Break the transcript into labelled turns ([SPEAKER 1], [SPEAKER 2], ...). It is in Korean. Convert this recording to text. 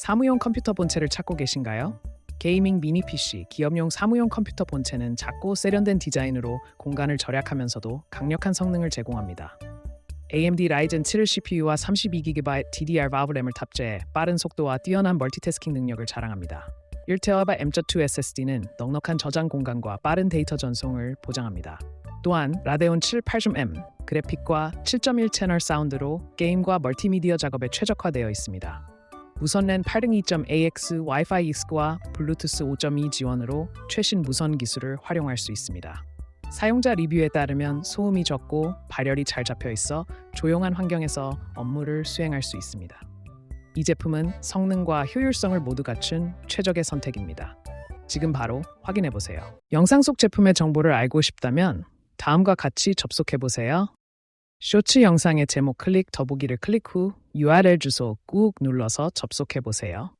[SPEAKER 1] 사무용 컴퓨터 본체를 찾고 계신가요? 게이밍 미니 PC, 기업용 사무용 컴퓨터 본체는 작고 세련된 디자인으로 공간을 절약하면서도 강력한 성능을 제공합니다. AMD 라이젠 7 CPU와 32GB DDR5 램을 탑재해 빠른 속도와 뛰어난 멀티태스킹 능력을 자랑합니다. 1TB M.2 SSD는 넉넉한 저장 공간과 빠른 데이터 전송을 보장합니다. 또한 라데온 7 80M 그래픽과 7.1 채널 사운드로 게임과 멀티미디어 작업에 최적화되어 있습니다. 무선 랜 8등 2.AX 와이파이 익스와 블루투스 5.2 지원으로 최신 무선 기술을 활용할 수 있습니다. 사용자 리뷰에 따르면 소음이 적고 발열이 잘 잡혀 있어 조용한 환경에서 업무를 수행할 수 있습니다. 이 제품은 성능과 효율성을 모두 갖춘 최적의 선택입니다. 지금 바로 확인해 보세요. 영상 속 제품의 정보를 알고 싶다면 다음과 같이 접속해 보세요. 쇼츠 영상의 제목 클릭 더보기를 클릭 후 URL 주소 꾹 눌러서 접속해 보세요.